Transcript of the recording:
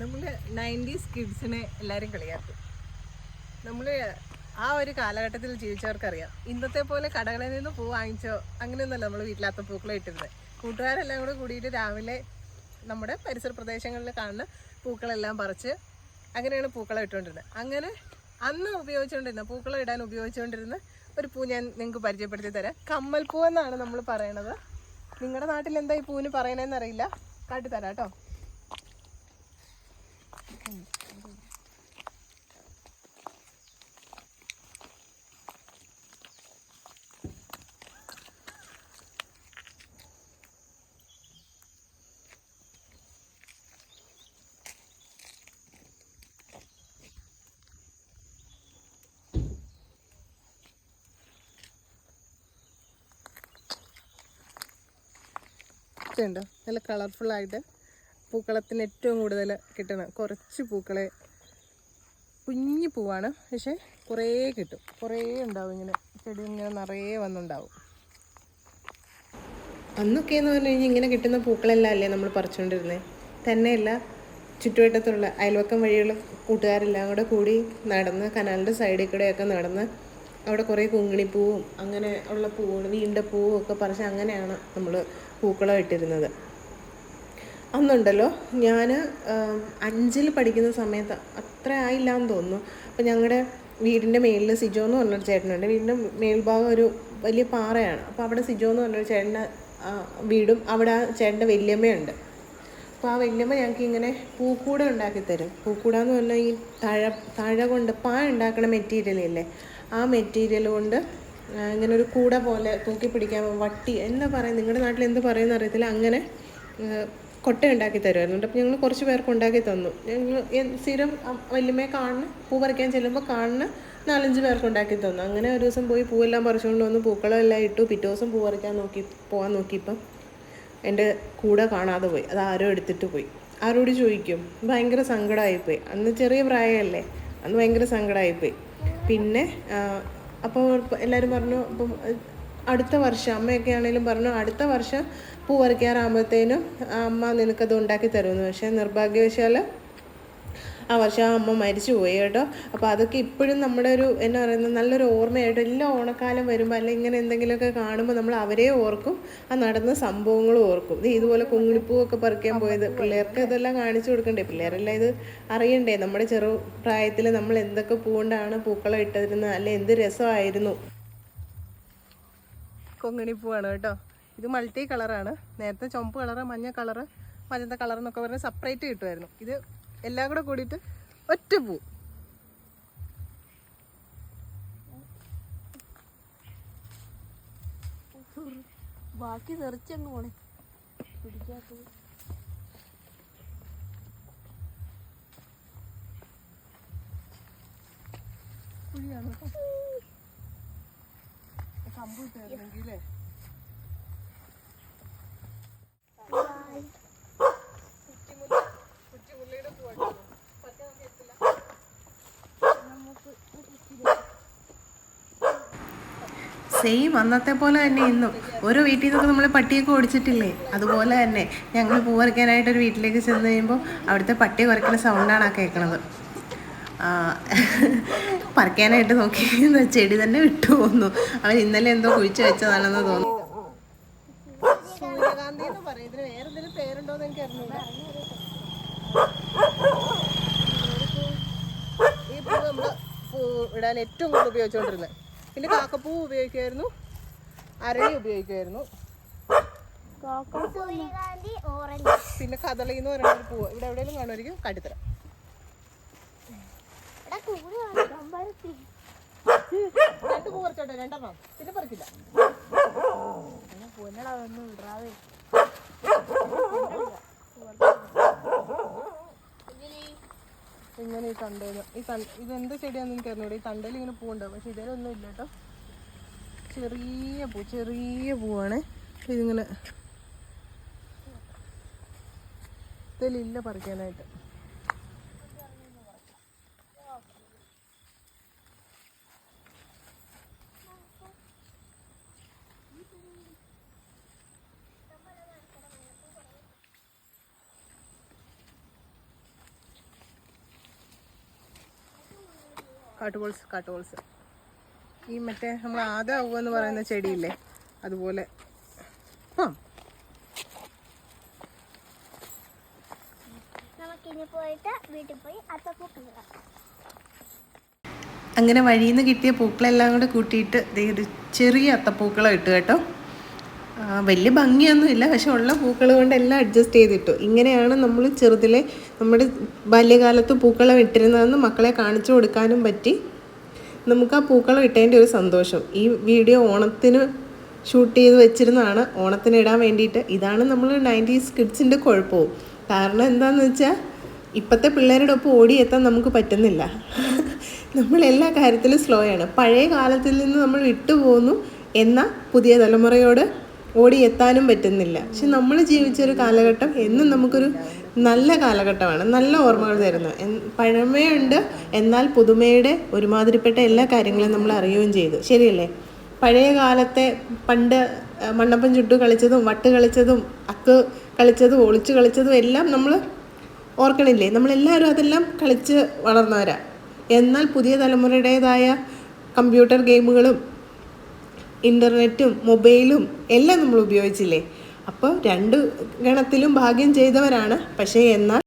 നമ്മൾ നയന്റീസ് കിഡ്സിനെ എല്ലാവരും കളിയാക്കും. നമ്മൾ ആ ഒരു കാലഘട്ടത്തിൽ ജീവിച്ചവർക്കറിയാം. ഇന്നത്തെ പോലെ കടകളിൽ നിന്ന് പൂ വാങ്ങിച്ചോ അങ്ങനെയൊന്നുമല്ല നമ്മൾ വീട്ടിലാത്ത പൂക്കളെ ഇട്ടിരുന്നത് കൂട്ടുകാരെല്ലാം കൂടെ കൂടിയിട്ട് രാവിലെ നമ്മുടെ പരിസര പ്രദേശങ്ങളിൽ കാണുന്ന പൂക്കളെല്ലാം പറിച്ച് അങ്ങനെയാണ് പൂക്കളം ഇട്ടുകൊണ്ടിരുന്നത് അങ്ങനെ അന്ന് ഉപയോഗിച്ചുകൊണ്ടിരുന്ന പൂക്കളം ഇടാൻ ഉപയോഗിച്ചുകൊണ്ടിരുന്ന ഒരു പൂ ഞാൻ നിങ്ങൾക്ക് പരിചയപ്പെടുത്തി തരാം. കമ്മൽ പൂ എന്നാണ് നമ്മൾ പറയണത്. നിങ്ങളുടെ നാട്ടിൽ എന്താ ഈ പൂവിന് പറയണതെന്ന് അറിയില്ല കാട്ടിത്തരാം കേട്ടോ. ഇതുണ്ടോ? നല്ല കളർഫുൾ ആയിട്ട്. പൂക്കളത്തിന് ഏറ്റവും കൂടുതൽ കിട്ടണം കുറച്ച് പൂക്കളെ കുഞ്ഞു പൂവാണ്. പക്ഷെ കുറേ കിട്ടും. കുറേ ഉണ്ടാവും ഇങ്ങനെ. ചെടി ഇങ്ങനെ നിറയെ വന്നുണ്ടാവും. അന്നൊക്കെ എന്ന് പറഞ്ഞു കഴിഞ്ഞാൽ ഇങ്ങനെ കിട്ടുന്ന പൂക്കളെല്ലാം അല്ലേ നമ്മൾ പറിച്ചുകൊണ്ടിരുന്നത് തന്നെയല്ല ചുറ്റുവട്ടത്തുള്ള അയൽവക്കം വഴിയുള്ള കൂട്ടുകാരെല്ലാം കൂടെ കൂടി നടന്ന് കനാലിന്റെ സൈഡിൽ കൂടെയൊക്കെ നടന്ന് അവിടെ കുറേ കുങ്ങിണിപ്പൂവും അങ്ങനെ ഉള്ള പൂവുകൾ വീണ്ട പൂവും ഒക്കെ പറിച്ച് അങ്ങനെയാണ് നമ്മൾ പൂക്കളം ഇട്ടിരുന്നത് അന്നുണ്ടല്ലോ ഞാൻ അഞ്ചിൽ പഠിക്കുന്ന സമയത്ത് അത്ര ആയില്ല എന്ന് തോന്നുന്നു. അപ്പം ഞങ്ങളുടെ വീടിന്റെ മേളിൽ സിജോ എന്ന് പറഞ്ഞൊരു ചേട്ടനുണ്ട്. വീടിന്റെ മേൽഭാഗം ഒരു വലിയ പാറയാണ്. അപ്പോൾ അവിടെ സിജോ എന്ന് പറഞ്ഞൊരു ചേട്ടന്റെ വീടും അവിടെ ആ ചേട്ടന്റെ വല്യമ്മയുണ്ട്. അപ്പോൾ ആ വല്യമ്മ ഞങ്ങൾക്ക് ഇങ്ങനെ പൂക്കൂട ഉണ്ടാക്കി തരും. പൂക്കൂട എന്ന് പറഞ്ഞാൽ ഈ തഴ തഴ കൊണ്ട് പാ ഉണ്ടാക്കണ മെറ്റീരിയൽ ഇല്ലേ? ആ മെറ്റീരിയൽ കൊണ്ട് ഇങ്ങനെ ഒരു കൂട പോലെ തൂക്കി പിടിക്കാൻ വട്ടി എന്താ പറയുക നിങ്ങളുടെ നാട്ടിൽ എന്ത് പറയുമെന്ന് അറിയത്തില്ല അങ്ങനെ കൊട്ട ഉണ്ടാക്കി തരുമായിരുന്നു. അപ്പോൾ ഞങ്ങൾ കുറച്ച് പേർക്ക് ഉണ്ടാക്കി തന്നു. ഞങ്ങൾ സ്ഥിരം വല്യമ്മയെ കാണുന്ന പൂ പറിക്കാൻ ചെല്ലുമ്പോൾ കാണുന്ന നാലഞ്ച് പേർക്ക് ഉണ്ടാക്കി തന്നു. അങ്ങനെ ഒരു ദിവസം പോയി പൂവെല്ലാം പറിച്ചുകൊണ്ട് വന്ന്. പൂക്കളെല്ലാം ഇട്ടു. പിറ്റേ ദിവസം പൂ പറിക്കാൻ നോക്കി പോകാൻ നോക്കിയപ്പം എന്റെ കൂടെ കാണാതെ പോയി. അത് ആരോ എടുത്തിട്ട് പോയി. ആരോട് ചോദിക്കും? ഭയങ്കര സങ്കടമായിപ്പോയി അന്ന് ചെറിയ പ്രായമല്ലേ അന്ന് ഭയങ്കര സങ്കടമായിപ്പോയി പിന്നെ അപ്പോൾ എല്ലാവരും പറഞ്ഞു അപ്പം അടുത്ത വർഷം അമ്മയൊക്കെ ആണെങ്കിലും പറഞ്ഞു അടുത്ത വർഷം പൂ പറിക്കാറാകുമ്പോഴത്തേനും അമ്മ നിനക്കത് ഉണ്ടാക്കി തരുമെന്ന്. പക്ഷേ നിർഭാഗ്യവശാൽ ആ വർഷം ആ അമ്മ മരിച്ചു പോയി കേട്ടോ. അപ്പോൾ അതൊക്കെ ഇപ്പോഴും നമ്മുടെ ഒരു എന്നാ പറയുന്നത് നല്ലൊരു ഓർമ്മയായിട്ട് എല്ലാ ഓണക്കാലം വരുമ്പോൾ അല്ലെങ്കിൽ ഇങ്ങനെ എന്തെങ്കിലുമൊക്കെ കാണുമ്പോൾ നമ്മൾ അവരെ ഓർക്കും ആ നടന്ന സംഭവങ്ങളും ഓർക്കും. ഇത് ഇതുപോലെ കുങ്ങിണിപ്പൂവൊക്കെ പറിക്കാൻ പോയത് പിള്ളേർക്ക് ഇതെല്ലാം കാണിച്ചു കൊടുക്കണ്ടേ? പിള്ളേരെല്ലാം ഇത് അറിയണ്ടേ? നമ്മുടെ ചെറു പ്രായത്തിൽ നമ്മൾ എന്തൊക്കെ പൂകൊണ്ടാണ് പൂക്കളം ഇട്ടതിരുന്നത് അല്ലെ എന്ത് രസമായിരുന്നു? കൊങ്ങിണിപ്പൂവാണ് കേട്ടോ. ഇത് മൾട്ടി കളറാണ്. നേരത്തെ ചുമപ്പ് കളറ് മഞ്ഞ കളറ് മജന്ത കളർ എന്നൊക്കെ പറഞ്ഞ് സെപ്പറേറ്റ് കിട്ടുമായിരുന്നു. ഇത് എല്ലാം കൂടെ കൂടിയിട്ട് ഒറ്റ പൂ. ബാക്കി നിറച്ചങ്ങ് പോണേ. പിടിക്കാത്തത്. കുഴിയാണ് കമ്പ് ഇട്ടായിരുന്നെങ്കിലേ സെയിം അന്നത്തെ പോലെ തന്നെ ഇന്നും. ഓരോ വീട്ടിൽ നിന്നൊക്കെ നമ്മൾ പട്ടിയൊക്കെ ഓടിച്ചിട്ടില്ലേ? അതുപോലെ തന്നെ ഞങ്ങൾ പൂ പറിക്കാനായിട്ട് ഒരു വീട്ടിലേക്ക് ചെന്ന് കഴിയുമ്പോൾ അവിടുത്തെ പട്ടി കുറയ്ക്കുന്ന സൗണ്ടാണ് ആ കേൾക്കണത് പറിക്കാനായിട്ട് നോക്കി ചെടി തന്നെ വിട്ടു പോന്നു. അവൻ ഇന്നലെ എന്തോ കുഴിച്ചു വെച്ചതാണെന്ന് തോന്നുന്നു. സൂര്യകാന്തി ഇടാൻ ഏറ്റവും കൂടുതൽ ഉപയോഗിച്ചുകൊണ്ടിരുന്നത് പിന്നെ കാക്കപ്പൂ ഉപയോഗിക്കുമായിരുന്നു. അരളി ഉപയോഗിക്കുമായിരുന്നു. പിന്നെ കഥളി എന്ന് പറയുന്ന ഒരു പൂവ്. ഇവിടെ എവിടെയെങ്കിലും കാണുമായിരിക്കും. കടിത്തരം. പിന്നെ പറിക്കില്ല. പൊന്നടാ ഒന്നും ഇടാതെ ഇങ്ങനെ ഈ തണ്ടേന്ന് ഈ തണ്ട ഇതെന്ത് ചെടിയാണെന്ന് എനിക്ക് അറിഞ്ഞൂടെ. ഈ തണ്ടയിൽ ഇങ്ങനെ പൂവുണ്ട്. പക്ഷെ ഇതിലൊന്നും ഇല്ല കേട്ടോ. ചെറിയ പൂ ചെറിയ പൂവാണ്. ഇതിങ്ങനെ ഇതിലില്ല പറിക്കാനായിട്ട്. കാട്ടുപോൾസ് കാട്ടുപോൾസ് ഈ മറ്റേ നമ്മൾ ആദാവുക എന്ന് പറയുന്ന ചെടിയില്ലേ അതുപോലെ. ആ. അങ്ങനെ വഴിയിൽ നിന്ന് കിട്ടിയ പൂക്കളെല്ലാം കൂടെ കൂട്ടിയിട്ട് ചെറിയ അത്തപ്പൂക്കളം ഇട്ട് കേട്ടോ. വലിയ ഭംഗിയൊന്നുമില്ല പക്ഷെ ഉള്ള പൂക്കൾ കൊണ്ട് എല്ലാം അഡ്ജസ്റ്റ് ചെയ്തിട്ടു. ഇങ്ങനെയാണ് നമ്മൾ ചെറുതിലെ നമ്മുടെ ബാല്യകാലത്ത് പൂക്കളം ഇട്ടിരുന്നതെന്ന് മക്കളെ കാണിച്ചു കൊടുക്കാനും പറ്റി. നമുക്ക് ആ പൂക്കളം ഇട്ടതിന്റെ ഒരു സന്തോഷം. ഈ വീഡിയോ ഓണത്തിന് ഷൂട്ട് ചെയ്ത് വെച്ചിരുന്നതാണ്. ഓണത്തിന് ഇടാൻ വേണ്ടിയിട്ട്. ഇതാണ് നമ്മൾ നയന്റീസ് കിഡ്സിന്റെ കുഴപ്പവും. കാരണം എന്താണെന്ന് വെച്ചാൽ ഇപ്പോഴത്തെ പിള്ളേരുടെ ഒപ്പം ഓടിയെത്താൻ നമുക്ക് പറ്റുന്നില്ല. നമ്മൾ എല്ലാ കാര്യത്തിലും സ്ലോ ആണ്. പഴയ കാലത്തിൽ നിന്ന് നമ്മൾ വിട്ടുപോകുന്നു എന്ന പുതിയ തലമുറയോട് ഓടിയെത്താനും പറ്റുന്നില്ല. പക്ഷെ നമ്മൾ ജീവിച്ചൊരു കാലഘട്ടം എന്നും നമുക്കൊരു നല്ല കാലഘട്ടമാണ്. നല്ല ഓർമ്മകൾ തരുന്നു. പഴമയുണ്ട്. എന്നാൽ പുതുമയുടെ ഒരുമാതിരിപ്പെട്ട എല്ലാ കാര്യങ്ങളും നമ്മൾ അറിയുകയും ചെയ്തു. ശരിയല്ലേ? പഴയ കാലത്തെ പണ്ട് മണ്ണപ്പം ചുട്ടു കളിച്ചതും വട്ട് കളിച്ചതും അക്ക് കളിച്ചതും ഒളിച്ചു കളിച്ചതും എല്ലാം നമ്മൾ ഓർക്കണില്ലേ? നമ്മളെല്ലാവരും അതെല്ലാം കളിച്ച് വളർന്നവരാ. എന്നാൽ പുതിയ തലമുറയുടേതായ കമ്പ്യൂട്ടർ ഗെയിമുകളും ഇന്റർനെറ്റും മൊബൈലും എല്ലാം നമ്മൾ ഉപയോഗിച്ചില്ലേ? അപ്പോൾ രണ്ട് ഗണത്തിലും ഭാഗ്യം ചെയ്തവരാണ്. പക്ഷേ എന്നാൽ